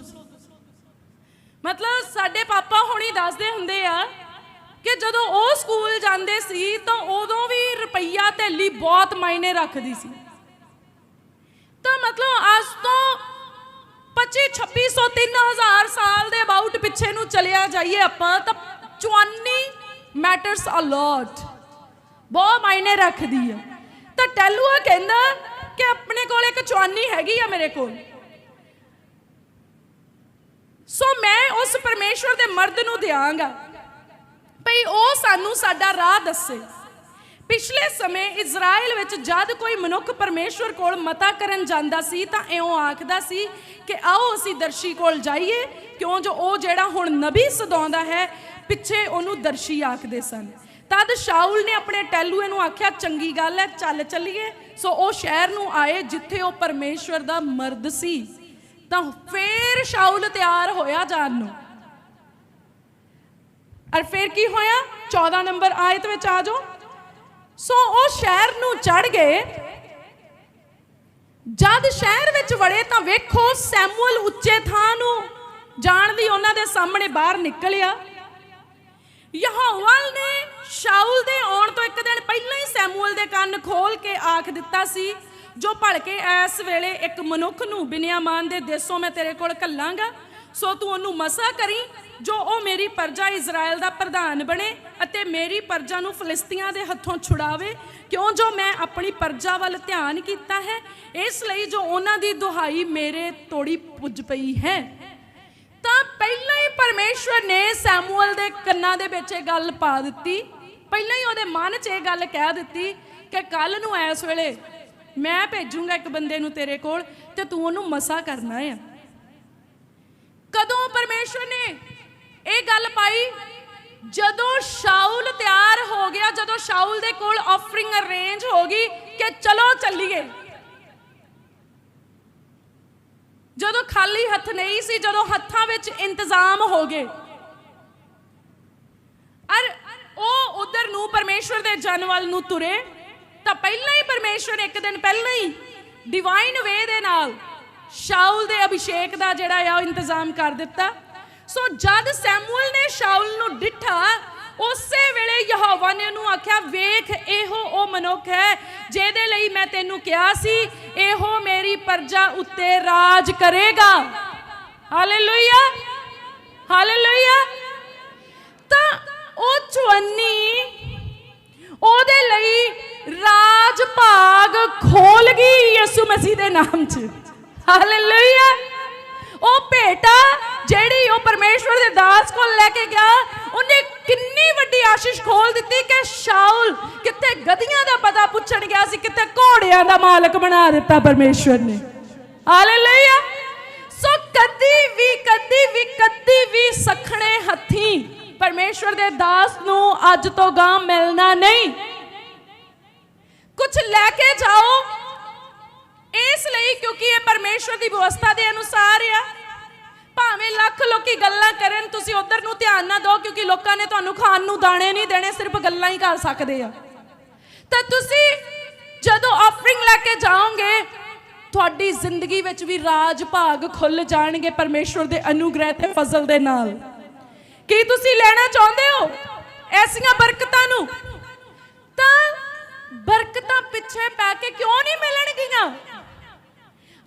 ਮਤਲਬ ਸਾਡੇ ਪਾਪਾ ਹੁਣੀ ਦੱਸਦੇ ਹੁੰਦੇ ਆ ਕਿ ਜਦੋਂ ਉਹ ਸਕੂਲ ਜਾਂਦੇ ਸੀ ਤਾਂ ਉਦੋਂ ਵੀ ਰੁਪਈਆ ਥੈਲੀ ਬਹੁਤ ਮਾਇਨੇ ਰੱਖਦੀ ਸੀ। ਤਾਂ ਮਤਲਬ ਅੱਜ ਤੋਂ 25 2600 3000 ਸਾਲ ਦੇ ਅਬਾਊਟ ਪਿੱਛੇ ਨੂੰ ਚਲਿਆ ਜਾਈਏ ਆਪਾਂ, ਤਾਂ ਚਵਾਨੀ ਮੈਟਰਸ ਅ ਲੋਟ ਬਹੁਤ ਮਾਇਨੇ ਰੱਖਦੀ ਆ। ਤਾਂ ਟੈਲੂਆ ਕਹਿੰਦਾ ਕਿ ਆਪਣੇ ਕੋਲ ਇੱਕ ਚਵਾਨੀ ਹੈਗੀ ਆ ਮੇਰੇ ਕੋਲ। ਸੋ ਮੈਂ ਉਸ ਪਰਮੇਸ਼ਵਰ ਦੇ ਮਰਦ ਨੂੰ ਦਿਆਂਗਾ। ਭਈ ਉਹ ਸਾਨੂੰ ਸਾਡਾ ਰਾਹ ਦੱਸੇ। ਪਿਛਲੇ ਸਮੇਂ ਇਜ਼ਰਾਈਲ ਵਿੱਚ ਜਦ ਕੋਈ ਮਨੁੱਖ ਪਰਮੇਸ਼ਵਰ ਕੋਲ ਮਤਾ ਕਰਨ ਜਾਂਦਾ ਸੀ, ਤਾਂ ਇਉਂ ਆਖਦਾ ਸੀ ਕਿ ਆਓ ਅਸੀਂ ਦਰਸ਼ੀ ਕੋਲ ਜਾਈਏ, ਕਿਉਂ ਜੋ ਉਹ ਜਿਹੜਾ ਹੁਣ ਨਬੀ ਸਦਾਉਂਦਾ ਹੈ, ਪਿੱਛੇ ਉਹਨੂੰ ਦਰਸ਼ੀ ਆਖਦੇ ਸਨ। ਤਦ ਸ਼ਾਉਲ ਨੇ ਆਪਣੇ ਟੈਲੂਏ ਨੂੰ ਆਖਿਆ, ਚੰਗੀ ਗੱਲ ਹੈ, ਚੱਲ ਚੱਲੀਏ। ਸੋ ਉਹ ਸ਼ਹਿਰ ਨੂੰ ਆਏ, ਜਿੱਥੇ ਉਹ ਪਰਮੇਸ਼ਵਰ ਦਾ ਮਰਦ ਸੀ। ਤਾਂ ਫੇਰ ਸ਼ਾਉਲ ਤਿਆਰ ਹੋਇਆ ਜਾਣ ਨੂੰ। ਔਰ ਫਿਰ ਕੀ ਹੋਇਆ? 14 ਨੰਬਰ ਆਇਤ ਵਿੱਚ ਆ ਜਾਓ। ਸੋ ਉਹ ਸ਼ਹਿਰ ਨੂੰ ਚੜ ਗਏ। ਜਦ ਸ਼ਹਿਰ ਵਿੱਚ ਵੜੇ ਤਾਂ ਵੇਖੋ ਸੈਮੂਅਲ ਉੱਚੇ ਥਾਂ ਨੂੰ ਜਾਣ ਦੀ ਉਹਨਾਂ ਦੇ ਸਾਹਮਣੇ ਬਾਹਰ ਨਿਕਲਿਆ। ਯਹੋਵਾ ਨੇ ਸ਼ਾਉਲ ਦੇ ਆਉਣ ਤੋਂ ਇੱਕ ਦਿਨ ਪਹਿਲਾਂ ਹੀ ਸੈਮੂਅਲ ਦੇ ਕੰਨ ਖੋਲ ਕੇ ਆਖ ਦਿੱਤਾ ਸੀ ਜੋ ਭਲਕੇ ਇਸ ਵੇਲੇ ਇੱਕ ਮਨੁੱਖ ਨੂੰ ਬਿਨਿਆਮਾਨ ਦੇ ਦੇਸੋਂ ਮੈਂ ਤੇਰੇ ਕੋਲ ਕੱਲਾਂਗਾ ਸੋ ਤੂੰ ਉਹਨੂੰ ਮਸਾ ਕਰੀ, ਜੋ ਉਹ ਮੇਰੀ ਪਰਜਾ ਇਜ਼ਰਾਈਲ ਦਾ ਪ੍ਰਧਾਨ ਬਣੇ ਅਤੇ ਮੇਰੀ ਪਰਜਾ ਨੂੰ ਫਲਿਸਤੀਆਂ ਦੇ ਹੱਥੋਂ ਛੁਡਾਵੇ, ਕਿਉਂ ਜੋ ਮੈਂ ਆਪਣੀ ਪਰਜਾ ਵੱਲ ਧਿਆਨ ਕੀਤਾ ਹੈ? ਇਸ ਲਈ ਜੋ ਉਹਨਾਂ ਦੀ ਦੁਹਾਈ ਮੇਰੇ ਤੋੜੀ ਪੁੱਜ ਪਈ ਹੈ। ਤਾਂ ਪਹਿਲਾਂ ਹੀ ਪਰਮੇਸ਼ਵਰ ਨੇ ਸੈਮੂਅਲ ਦੇ ਕੰਨਾਂ ਦੇ ਵਿੱਚ ਇਹ ਗੱਲ ਪਾ ਦਿੱਤੀ। ਪਹਿਲਾਂ ਹੀ ਉਹਦੇ ਮਨ 'ਚ ਇਹ ਗੱਲ ਕਹਿ ਦਿੱਤੀ ਕਿ ਕੱਲ ਨੂੰ ਐਸ ਵੇਲੇ ਮੈਂ ਭੇਜੂੰਗਾ ਇੱਕ ਬੰਦੇ ਨੂੰ ਤੇਰੇ ਕੋਲ ਤੇ ਤੂੰ ਉਹਨੂੰ ਮਸਾ ਕਰਨਾ ਆ। ਕਦੋਂ ਪਰਮੇਸ਼ਵਰ ਨੇ ਇਹ ਗੱਲ ਪਾਈ? ਜਦੋਂ ਸ਼ਾਉਲ ਤਿਆਰ ਹੋ ਗਿਆ, ਜਦੋਂ ਸ਼ਾਉਲ ਦੇ ਕੋਲ ਆਫਰਿੰਗ ਅਰੇਂਜ ਹੋ ਗਈ ਕਿ ਚਲੋ ਚੱਲੀਏ। ਜਦੋਂ ਖਾਲੀ ਹੱਥ ਨਹੀਂ ਸੀ, ਜਦੋਂ ਹੱਥਾਂ ਵਿੱਚ ਇੰਤਜ਼ਾਮ ਹੋ ਗਏ। ਅਰ ਉਹ ਉਧਰ ਨੂੰ ਪਰਮੇਸ਼ਵਰ ਦੇ ਜਨ ਵੱਲ ਨੂੰ ਤੁਰੇ। ਤਾਂ ਪਹਿਲਾਂ ਹੀ ਪਰਮੇਸ਼ਵਰ ਇੱਕ ਦਿਨ ਪਹਿਲਾਂ ਹੀ ਡਿਵਾਈਨ ਵੇ ਦੇ ਨਾਲ ਸ਼ਾਉਲ ਦੇ ਅਭਿਸ਼ੇਕ ਦਾ ਜਿਹੜਾ ਆ ਉਹ ਇੰਤਜ਼ਾਮ ਕਰ ਦਿੱਤਾ। ਸੋ ਜਦ ਸੈਮੂਅਲ ਨੇ ਸ਼ਾਉਲ ਨੂੰ ਡਿੱਠਾ, ਉਸੇ ਵੇਲੇ ਯਹੋਵਾ ਨੇ ਉਹਨੂੰ ਆਖਿਆ, ਵੇਖ, ਇਹੋ ਉਹ ਮਨੁੱਖ ਹੈ ਜਿਹਦੇ ਲਈ ਮੈਂ ਤੈਨੂੰ ਕਿਹਾ ਸੀ, ਇਹੋ ਮੇਰੀ ਪਰਜਾ ਉੱਤੇ ਰਾਜ ਕਰੇਗਾ। ਹਾਲੇਲੂਇਆ ਹਾਲੇਲੂਇਆ ਤਾਂ ਉਹ ਚਵੰਨੀ ਉਹਦੇ ਲਈ ਰਾਜ ਭਾਗ ਖੋਲ ਗਈ ਯਿਸੂ ਮਸੀਹ ਦੇ ਨਾਮ 'ਚ। ਹਾਲੇਲੂਇਆ ਉਹ ਭੇਟਾ ਜਿਹੜੀ ਉਹ ਪਰਮੇਸ਼ਵਰ ਦੇ ਦਾਸ ਕੋਲ ਲੈ ਕੇ ਗਿਆ, ਉਹਨੇ ਕਿੰਨੀ ਵੱਡੀ ਆਸ਼ੀਸ਼ ਖੋਲ ਦਿੱਤੀ ਕਿ ਸ਼ਾਉਲ ਕਿਤੇ ਗਧੀਆਂ ਦਾ ਪਤਾ ਪੁੱਛਣ ਗਿਆ ਸੀ ਕਿਤੇ ਘੋੜਿਆਂ ਦਾ ਮਾਲਕ ਬਣਾ ਦਿੱਤਾ ਪਰਮੇਸ਼ਵਰ ਨੇ। ਹਾਲੇਲੂਇਆ ਸੋ ਕਦੀ ਵੀ ਕਦੀ ਵੀ ਕਦੀ ਵੀ ਸਖਣੇ ਹੱਥੀ ਪਰਮੇਸ਼ਵਰ ਦੇ ਦਾਸ ਨੂੰ ਅੱਜ ਤੋਂ ਗਾਂ ਮਿਲਣਾ ਨਹੀਂ। ਕੁਝ ਲੈ ਕੇ ਜਾਓ। ਇਸ ਲਈ ਕਿਉਂਕਿ ਇਹ ਪਰਮੇਸ਼ਵਰ ਦੀ ਵਿਵਸਥਾ ਦੇ ਅਨੁਸਾਰ ਆ। ਭਾਵੇਂ ਲੱਖ ਲੋਕੀ ਗੱਲਾਂ ਕਰਨ, ਤੁਸੀਂ ਉਧਰ ਨੂੰ ਧਿਆਨ ਨਾ ਦਿਓ ਕਿਉਂਕਿ ਲੋਕਾਂ ਨੇ ਤੁਹਾਨੂੰ ਖਾਣ ਨੂੰ ਦਾਣੇ ਨਹੀਂ ਦੇਣੇ, ਸਿਰਫ ਗੱਲਾਂ ਹੀ ਕਰ ਸਕਦੇ ਆ। ਤਾਂ ਤੁਸੀਂ ਜਦੋਂ ਆਫਰਿੰਗ ਲੈ ਕੇ ਜਾਓਗੇ, ਤੁਹਾਡੀ ਜ਼ਿੰਦਗੀ ਵਿੱਚ ਵੀ ਰਾਜ ਭਾਗ ਖੁੱਲ ਜਾਣਗੇ ਪਰਮੇਸ਼ਵਰ ਦੇ ਅਨੁਗ੍ਰਹਿ ਤੇ ਫਜ਼ਲ ਦੇ ਨਾਲ। ਕੀ ਤੁਸੀਂ ਲੈਣਾ ਚਾਹੁੰਦੇ ਹੋ? ਐਸੀਆਂ ਬਰਕਤਾਂ ਨੂੰ। ਤਾਂ ਬਰਕਤਾਂ ਪਿੱਛੇ ਪੈ ਕੇ ਕਿਉਂ ਨਹੀਂ ਮਿਲਣਗੀਆਂ?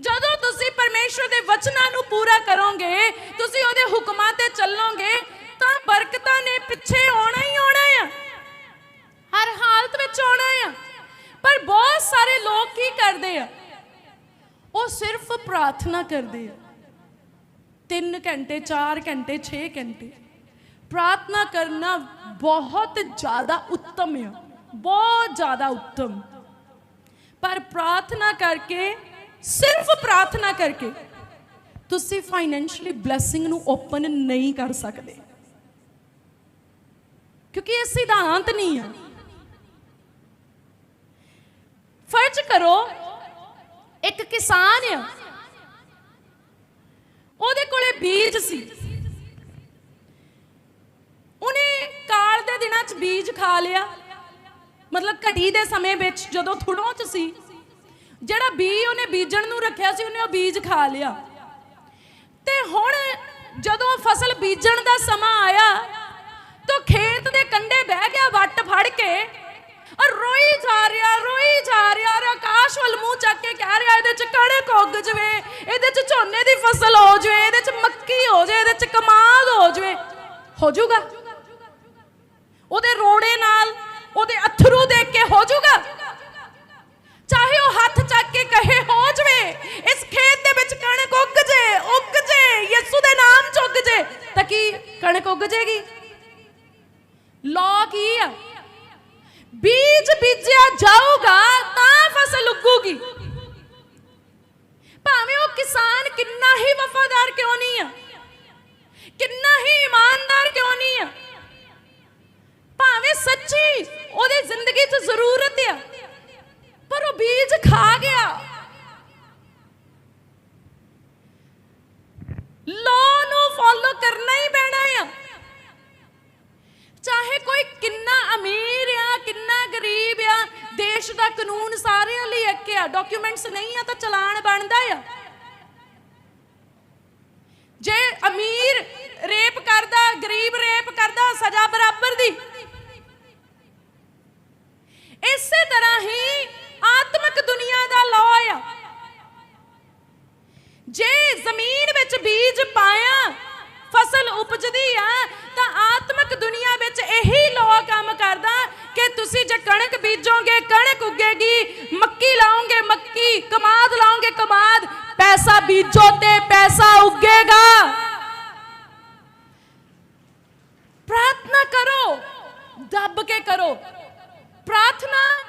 ਜਦੋਂ ਤੁਸੀਂ ਪਰਮੇਸ਼ਵਰ ਦੇ ਵਚਨਾਂ ਨੂੰ ਪੂਰਾ ਕਰੋਗੇ, ਤੁਸੀਂ ਉਹਦੇ ਹੁਕਮਾਂ ਤੇ ਚੱਲੋਗੇ, ਤਾਂ ਬਰਕਤਾਂ ਨੇ ਪਿੱਛੇ ਆਉਣਾ ਹੀ ਆਉਣਾ ਆ। ਹਰ ਹਾਲਤ ਵਿੱਚ ਆਉਣਾ ਆ। ਪਰ ਬਹੁਤ ਸਾਰੇ ਲੋਕ ਕੀ ਕਰਦੇ ਆ? ਉਹ ਸਿਰਫ ਪ੍ਰਾਰਥਨਾ ਕਰਦੇ ਆ। 3 ਘੰਟੇ 4 ਘੰਟੇ 6 ਘੰਟੇ। ਪ੍ਰਾਰਥਨਾ ਕਰਨਾ ਬਹੁਤ ਜ਼ਿਆਦਾ ਉੱਤਮ ਹੈ ਬਹੁਤ ਜ਼ਿਆਦਾ ਉੱਤਮ। ਪਰ ਪ੍ਰਾਰਥਨਾ ਕਰਕੇ, ਸਿਰਫ ਪ੍ਰਾਰਥਨਾ ਕਰਕੇ, ਤੁਸੀਂ ਫਾਈਨੈਂਸ਼ੀਅਲੀ ਬਲੇਸਿੰਗ ਨੂੰ ਓਪਨ ਨਹੀਂ ਕਰ ਸਕਦੇ। ਕਿਉਂਕਿ ਇਹ ਸਿਧਾਂਤ ਨਹੀਂ ਹੈ ਫਰਜ਼ ਕਰੋ, ਇੱਕ ਕਿਸਾਨ ਆ। ਉਹਦੇ ਕੋਲੇ ਬੀਜ ਸੀ। ਉਹਨੇ ਕਾਲ ਦੇ ਦਿਨਾਂ 'ਚ ਬੀਜ ਖਾ ਲਿਆ। ਮਤਲਬ ਘਟੀ ਦੇ ਸਮੇਂ ਵਿੱਚ ਜਦੋਂ ਥੁੜੋਂ 'ਚ ਸੀ, ਜਿਹੜਾ ਬੀ ਉਹਨੇ ਬੀਜਣ ਨੂੰ ਰੱਖਿਆ ਸੀ, ਉਹਨੇ ਉਹ ਬੀਜ ਖਾ ਲਿਆ। ਤੇ ਹੁਣ ਜਦੋਂ ਫਸਲ ਬੀਜਣ ਦਾ ਸਮਾਂ ਆਇਆ, ਤਾਂ ਖੇਤ ਦੇ ਕੰਢੇ ਬਹਿ ਗਿਆ ਵੱਟ ਫੜ ਕੇ। ਔਰ ਰੋਈ ਜਾ ਰਿਹਾ, ਰੋਈ ਜਾ ਰਿਹਾ, ਔਰ ਆਕਾਸ਼ ਵੱਲ ਮੂੰਹ ਚੱਕ ਕੇ ਕਹਿ ਰਿਹਾ, ਇਹਦੇ ਚ ਕਣਕ ਉੱਗ ਜਵੇ, ਇਹਦੇ ਚ ਝੋਨੇ ਦੀ ਫਸਲ ਹੋ ਜਵੇ, ਇਹਦੇ ਚ ਮੱਕੀ ਹੋ ਜਾਵੇ, ਇਹਦੇ ਚ ਕਮਾਲ ਹੋ ਜਵੇ। ਹੋ ਜਾਊਗਾ। ਉਹਦੇ ਰੋੜੇ ਨਾਲ ਉਹਦੇ ਅਥਰੂ ਦੇਖ ਕੇ ਹੋ ਜਾਊਗਾ। ਚਾਹੇ ਉਹ ਹੱਥ ਚੱਕ ਕੇ ਕਹੇ ਹੋ ਜਵੇ, ਇਸ ਖੇਤ ਦੇ ਵਿੱਚ ਕਣਕ ਉੱਗ ਜੇ ਉੱਗ ਜੇ, ਯਿਸੂ ਦੇ ਨਾਮ ਚ ਉੱਗ ਜੇ, ਤਾਂ ਕੀ ਕਣਕ ਉੱਗ ਜੇਗੀ? ਲਾ ਕੀ ਆ? ਬੀਜ ਬੀਜਿਆ ਜਾਊਗਾ, ਤਾਂ ਫਸਲ ਉੱਗੂਗੀ। ਭਾਵੇਂ ਉਹ ਕਿਸਾਨ ਕਿੰਨਾ ਹੀ ਵਫਾਦਾਰ ਕਿਉਂ ਨਹੀਂ ਆ? ਕਿੰਨਾ ਹੀ ਇਮਾਨਦਾਰ ਕਿਉਂ ਨਹੀਂ ਆ? ਭਾਵੇਂ ਸੱਚੀ ਉਹਦੀ ਜ਼ਿੰਦਗੀ 'ਚ ਜ਼ਰੂਰਤ ਆ। ਪਰ ਉਹ ਬੀਜ ਖਾ ਗਿਆ। ਲੋ ਨੂੰ ਫੋਲੋ ਕਰਨਾ ਹੀ ਪੈਣਾ ਆ। ਚਾਹੇ ਕੋਈ ਕਿੰਨਾ ਅਮੀਰ ਆ, ਕਿੰਨਾ ਗਰੀਬ ਆ, ਦੇਸ਼ ਦਾ ਕਾਨੂੰਨ ਸਾਰਿਆਂ ਲਈ ਇੱਕ ਆ। ਡਾਕੂਮੈਂਟਸ ਨਹੀਂ ਆ ਤਾਂ ਚਲਾਨ ਬਣਦਾ ਆ। ਜੇ ਅਮੀਰ ਰੇਪ ਕਰਦਾ, ਗਰੀਬ ਰੇਪ ਕਰਦਾ, ਸਜ਼ਾ ਬਰਾਬਰ ਦੀ। ਇਸੇ ਤਰ੍ਹਾਂ ਹੀ ਆਤਮਿਕ ਦੁਨੀਆ ਦਾ ਲਾਅ ਆ। ਜੇ ਜ਼ਮੀਨ ਵਿੱਚ ਬੀਜ ਪਾਇਆ, ਫਸਲ ਉਪਜਦੀ ਆ, ਤਾਂ ਆਤਮਿਕ ਦੁਨੀਆ ਵਿੱਚ ਇਹੀ ਲਾਅ ਕੰਮ ਕਰਦਾ ਕਿ ਤੁਸੀਂ ਜੇ ਕਣਕ ਬੀਜੋਗੇ, ਕਣਕ ਉੱਗੇਗੀ, ਮੱਕੀ ਲਾਓਗੇ ਮੱਕੀ, ਕਮਾਦ ਲਾਓਗੇ ਕਮਾਦ, ਪੈਸਾ ਬੀਜੋ ਤੇ ਪੈਸਾ ਉੱਗੇਗਾ। ਪ੍ਰਾਰਥਨਾ ਕਰੋ, ਦੱਬ ਕੇ ਕਰੋ। ਪ੍ਰਾਰਥਨਾ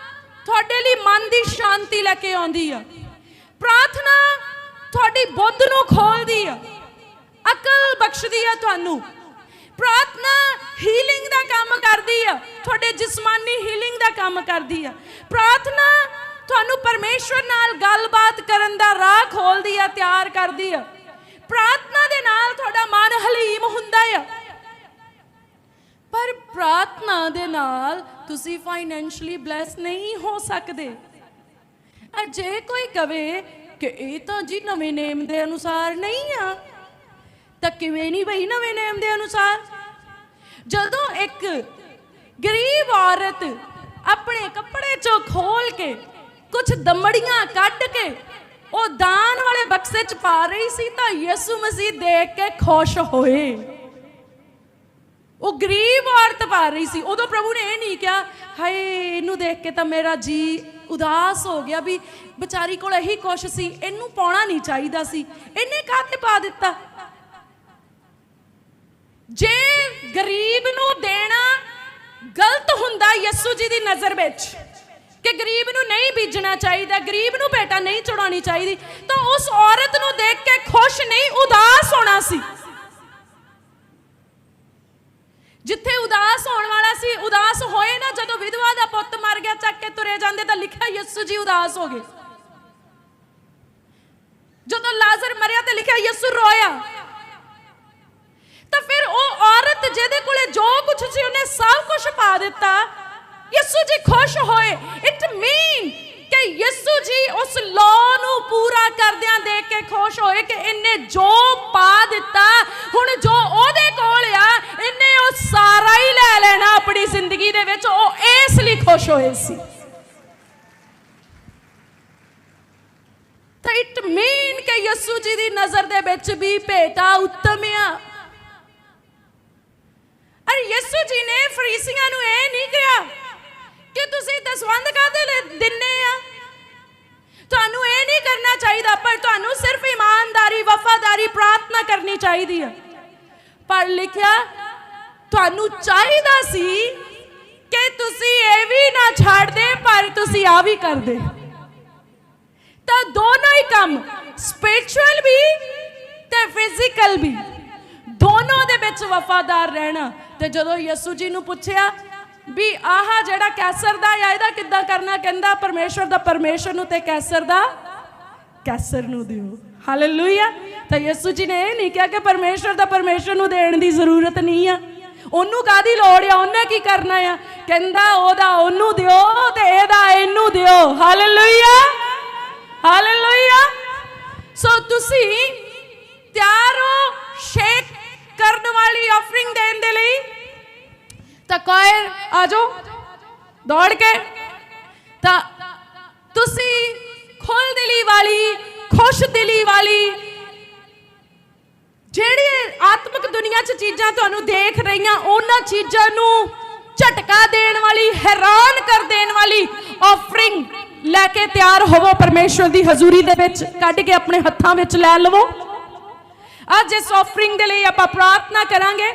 ਤੁਹਾਡੇ ਲਈ ਮਨ ਦੀ ਸ਼ਾਂਤੀ ਲੈ ਕੇ ਆਉਂਦੀ ਆ। ਪ੍ਰਾਰਥਨਾ ਤੁਹਾਡੀ ਬੁੱਧ ਨੂੰ ਖੋਲਦੀ ਆ। ਅਕਲ ਬਖਸ਼ਦੀ ਆ ਤੁਹਾਨੂੰ। ਪ੍ਰਾਰਥਨਾ ਹੀਲਿੰਗ ਦਾ ਕੰਮ ਕਰਦੀ ਆ। ਤੁਹਾਡੇ ਜਿਸਮਾਨੀ ਹੀਲਿੰਗ ਦਾ ਕੰਮ ਕਰਦੀ ਆ। ਪ੍ਰਾਰਥਨਾ ਤੁਹਾਨੂੰ ਪਰਮੇਸ਼ਵਰ ਨਾਲ ਗੱਲਬਾਤ ਕਰਨ ਦਾ ਰਾਹ ਖੋਲਦੀ ਆ, ਤਿਆਰ ਕਰਦੀ ਆ। ਪ੍ਰਾਰਥਨਾ ਦੇ ਨਾਲ ਤੁਹਾਡਾ ਮਨ ਹਲੀਮ ਹੁੰਦਾ ਆ। ਪਰ ਪ੍ਰਾਰਥਨਾ ਦੇ ਨਾਲ ਤੁਸੀਂ ਫਾਈਨੈਂਸ਼ਲੀ ਬਲੈਸ ਨਹੀਂ ਹੋ ਸਕਦੇ। ਅ ਜੇ ਕੋਈ ਕਵੇ ਕਿ ਇਹ ਤਾਂ ਜੀ ਨਵੇਂ ਨੇਮ ਦੇ ਅਨੁਸਾਰ ਨਹੀਂ ਆ, ਤਾਂ ਕਿਵੇਂ ਨਹੀਂ ਬਈ ਨਵੇਂ ਨੇਮ ਦੇ ਅਨੁਸਾਰ? ਜਦੋਂ ਇੱਕ ਗਰੀਬ ਔਰਤ ਆਪਣੇ ਕੱਪੜੇ ਚੋਂ ਖੋਲ ਕੇ ਕੁਝ ਦਮੜੀਆਂ ਕੱਢ ਕੇ ਉਹ ਦਾਨ ਵਾਲੇ ਬਕਸੇ 'ਚ ਪਾ ਰਹੀ ਸੀ ਤਾਂ ਯਿਸੂ ਮਸੀਹ ਦੇਖ ਕੇ ਖੁਸ਼ ਹੋਏ। ਉਹ ਗਰੀਬ ਔਰਤ ਪਾ ਰਹੀ ਸੀ। ਉਦੋਂ ਪ੍ਰਭੂ ਨੇ ਇਹ ਨਹੀਂ ਕਿਹਾ, ਹਾਏ, ਇਹਨੂੰ ਦੇਖ ਕੇ ਤਾਂ ਮੇਰਾ ਜੀ ਉਦਾਸ ਹੋ ਗਿਆ ਵੀ ਵਿਚਾਰੀ ਕੋਲ ਇਹੀ ਕੁਛ ਸੀ, ਇਹਨੂੰ ਪਾਉਣਾ ਨਹੀਂ ਚਾਹੀਦਾ ਸੀ। ਇਹਨੇ ਕਾਹਤੇ ਪਾ ਦਿੱਤਾ? ਜੇ ਗਰੀਬ ਨੂੰ ਦੇਣਾ ਗਲਤ ਹੁੰਦਾ ਯਿਸੂ ਜੀ ਦੀ ਨਜ਼ਰ ਵਿੱਚ, ਕਿ ਗਰੀਬ ਨੂੰ ਨਹੀਂ ਬੀਜਣਾ ਚਾਹੀਦਾ, ਗਰੀਬ ਨੂੰ ਬੇਟਾ ਨਹੀਂ ਚੜਾਉਣੀ ਚਾਹੀਦੀ, ਤਾਂ ਉਸ ਔਰਤ ਨੂੰ ਦੇਖ ਕੇ ਖੁਸ਼ ਨਹੀਂ, ਉਦਾਸ ਹੋਣਾ ਸੀ ਜਿੱਥੇ ਉਦਾਸ ਹੋਣ ਵਾਲਾ ਸੀ ਉਦਾਸ ਹੋਏ ਨਾ ਜਦੋਂ ਵਿਧਵਾ ਦਾ ਗਿਆ, ਚੱਕ ਕੇ ਤੁਰੇ ਜਾਂਦੇ ਤਾਂ ਲਿਖਿਆ ਯਿਸੂ ਜੀ ਉਦਾਸ ਹੋ ਗਏ। ਜਦੋਂ ਲਾਜ਼ਰ ਮਰਿਆ ਤੇ ਲਿਖਿਆ ਯਿਸੂ ਰੋਇਆ। ਤਾਂ ਫਿਰ ਉਹ ਔਰਤ ਜਿਹਦੇ ਕੋਲੇ ਜੋ ਕੁਝ ਸੀ, ਉਹਨੇ ਸਭ ਕੁਝ ਪਾ ਦਿੱਤਾ। ਯਿਸੂ ਜੀ ਖੁਸ਼ ਹੋਏ। ਇਟ ਮੀਨ ਕਿ ਯਿਸੂ ਜੀ ਉਸ ਲੋ ਨੂੰ ਪੂਰਾ ਕਰਦਿਆਂ ਦੇਖ ਕੇ ਖੁਸ਼ ਹੋਏ ਕਿ ਇਹਨੇ ਜੋ ਪਾ ਦਿੱਤਾ, ਹੁਣ ਜੋ ਉਹਦੇ ਕੋਲ ਉਹ ਸਾਰਾ ਹੀ ਲੈ ਲੈਣਾ ਆਪਣੀ ਜ਼ਿੰਦਗੀ ਦੇ ਵਿੱਚ। ਉਹ ਇਸ ਲਈ ਖੁਸ਼ ਹੋਏ ਸੀ। ਤਾਂ ਇਟ ਮੀਨ ਕਿ ਯਿਸੂ ਜੀ ਦੀ ਨਜ਼ਰ ਦੇ ਵਿੱਚ ਵੀ ਭੇਟਾ ਉੱਤਮ ਆ। ਅਰੇ ਯਿਸੂ ਜੀ ਨੇ ਫਰੀਸੀਆਂ ਨੂੰ ਇਹ ਨਹੀਂ ਕਿਹਾ ਕਿ ਤੁਸੀਂ ਦਸਵੰਧ ਕਾਹਦੇ ਲਈ ਦਿੰਨੇ ਆ? ਤੁਹਾਨੂੰ ਇਹ ਨਹੀਂ ਕਰਨਾ ਚਾਹੀਦਾ, ਪਰ ਤੁਹਾਨੂੰ ਸਿਰਫ ਇਮਾਨਦਾਰੀ, ਵਫਾਦਾਰੀ ਪ੍ਰਾਰਥਨਾ ਕਰਨੀ ਚਾਹੀਦੀ ਹੈ ਪਰ ਲਿਖਿਆ ਤੁਹਾਨੂੰ ਚਾਹੀਦਾ ਸੀ ਕਿ ਤੁਸੀਂ ਇਹ ਵੀ ਨਾ ਛੱਡਦੇ ਪਰ ਤੁਸੀਂ ਆ ਵੀ ਕਰਦੇ ਤਾਂ ਦੋਨੋਂ ਹੀ ਕੰਮ ਸਪਿਰਚੁਅਲ ਵੀ ਤੇ ਫਿਜ਼ੀਕਲ ਵੀ। ਦੋਨੋਂ ਦੇ ਵਿੱਚ ਵਫਾਦਾਰ ਰਹਿਣਾ। ਤੇ ਜਦੋਂ ਯਿਸੂ ਜੀ ਨੂੰ ਪੁੱਛਿਆ ਵੀ ਆਹ ਜਿਹੜਾ ਕੈਸਰ ਦਾ ਆ, ਇਹਦਾ ਕਿੱਦਾਂ ਕਰਨਾ? ਕਹਿੰਦਾ, ਪਰਮੇਸ਼ਵਰ ਦਾ ਪਰਮੇਸ਼ਵਰ ਨੂੰ ਤੇ ਕੈਸਰ ਦਾ ਕੈਸਰ ਨੂੰ ਦਿਓ। ਹਾਲੇਲੂਇਆ ਤਾਂ ਯਿਸੂ ਜੀ ਨੇ ਇਹ ਨਹੀਂ ਕਿਹਾ ਕਿ ਪਰਮੇਸ਼ਵਰ ਦਾ ਪਰਮੇਸ਼ਵਰ ਨੂੰ ਦੇਣ ਦੀ ਜ਼ਰੂਰਤ ਨਹੀਂ ਆ। ਉਹਨੂੰ ਕਾਦੀ ਲੋੜ ਆ? ਉਹਨੇ ਕੀ ਕਰਨਾ ਆ? ਕਹਿੰਦਾ ਉਹਦਾ ਉਹਨੂੰ ਦਿਓ ਤੇ ਇਹਦਾ ਇਹਨੂੰ ਦਿਓ। ਹਾਲੇਲੂਇਆ ਹਾਲੇਲੂਇਆ ਸੋ ਤੁਸੀਂ ਤਿਆਰ ਹੋ ਸ਼ੇਕ ਕਰਨ ਵਾਲੀ ਆਫਰਿੰਗ ਦੇਣ ਦੇ ਲਈ? ਤਾਂ ਕੋਇਰ ਆ ਦੌੜ ਕੇ। ਤਾਂ ਤੁਸੀਂ ਖੁੱਲ ਦਿਲੀ ਵਾਲੀ, ਖੁਸ਼ ਦਿਲੀ ਵਾਲੀ ਜਿਹੜੀ ਆਤਮਿਕ ਦੁਨੀਆ 'ਚ ਚੀਜ਼ਾਂ ਤੁਹਾਨੂੰ ਦੇਖ ਰਹੀਆਂ, ਉਹਨਾਂ ਚੀਜ਼ਾਂ ਨੂੰ ਝਟਕਾ ਦੇਣ ਵਾਲੀ, ਹੈਰਾਨ ਕਰ ਦੇਣ ਵਾਲੀ ਆਫਰਿੰਗ ਲੈ ਕੇ ਤਿਆਰ ਹੋਵੋ ਪਰਮੇਸ਼ਵਰ ਦੀ ਹਜ਼ੂਰੀ ਦੇ ਵਿੱਚ, ਕੱਢ ਕੇ ਆਪਣੇ ਹੱਥਾਂ ਵਿੱਚ ਲੈ ਲਵੋ। ਅੱਜ ਇਸ ਆਫਰਿੰਗ ਦੇ ਲਈ ਆਪਾਂ ਪ੍ਰਾਰਥਨਾ ਕਰਾਂਗੇ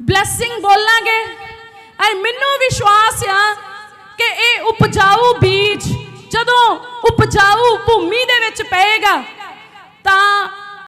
ਬਲੇਸਿੰਗ ਬੋਲਾਂਗੇ ਐ ਮੈਨੂੰ ਵਿਸ਼ਵਾਸ ਆ ਕਿ ਇਹ ਉਪਜਾਊ ਬੀਜ ਜਦੋਂ ਉਪਜਾਊ ਭੂਮੀ ਦੇ ਵਿੱਚ ਪਏਗਾ, ਤਾਂ